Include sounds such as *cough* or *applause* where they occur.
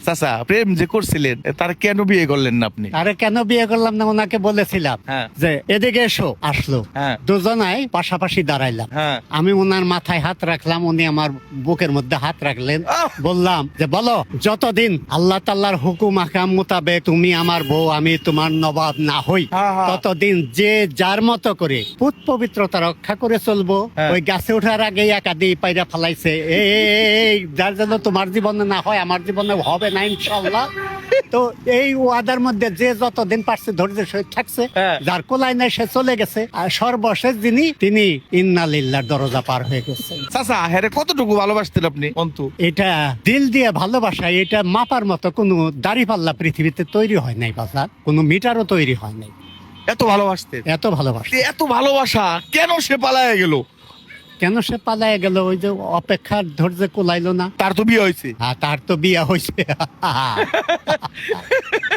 চাচা প্রেম যে করছিলেন তার কেন বিয়ে করলেন না আপনি আরে কেন বিয়ে করলাম না ওনাকে বলেছিলাম হ্যাঁ। যে এদিকে এসো আসলো হ্যাঁ। দুজনাই পাশাপাশি দাঁড়াইলাম হ্যাঁ। আমি ওনার মাথায় হাত রাখলাম উনি আমার বুকের মধ্যে হাত রাখলেন বললাম যে বলো যতদিন আল্লাহ তাল্লাহর হুকুম আকাম মোতাবেক তুমি আমার বউ আমি তোমার নবাব না হই। ততদিন যে যার মতো করে পুত পবিত্রতা রক্ষা করে চলবো। ওই গাছে ওঠার আগে একা একাদি পাইরা ফেলাইছে এই, যার জন্য তোমার জীবনে না হয় আমার জীবনে হবে না ইনশাল্লাহ *laughs* তো এই ওয়াদার মধ্যে যে যতদিন পারছে ধৈর্য সহিত থাকছে হ্যাঁ। যার কোলাই নাই সে চলে গেছে। আর সর্বশেষ যিনি তিনি ইন্নালিল্লার দরজা পার হয়ে গেছে। চাচা হ্যাঁ কতটুকু ভালোবাসতেন আপনি অন্তু? এটা দিল দিয়ে ভালোবাসা এটা মাপার মতো কোনো দাড়ি পাল্লা পৃথিবীতে তৈরি হয় নাই বাজার। কোনো মিটারও তৈরি হয় নাই। এত ভালোবাসতেন। এত ভালোবাসা। এত ভালোবাসা কেন সে পালায় গেল? কেন সে পালায় গেল? ওই যে অপেক্ষার ধৈর্য কোলাইলো না। তার তো বিয়ে হয়েছে। হ্যাঁ তার তো বিয়ে হয়েছে। *laughs*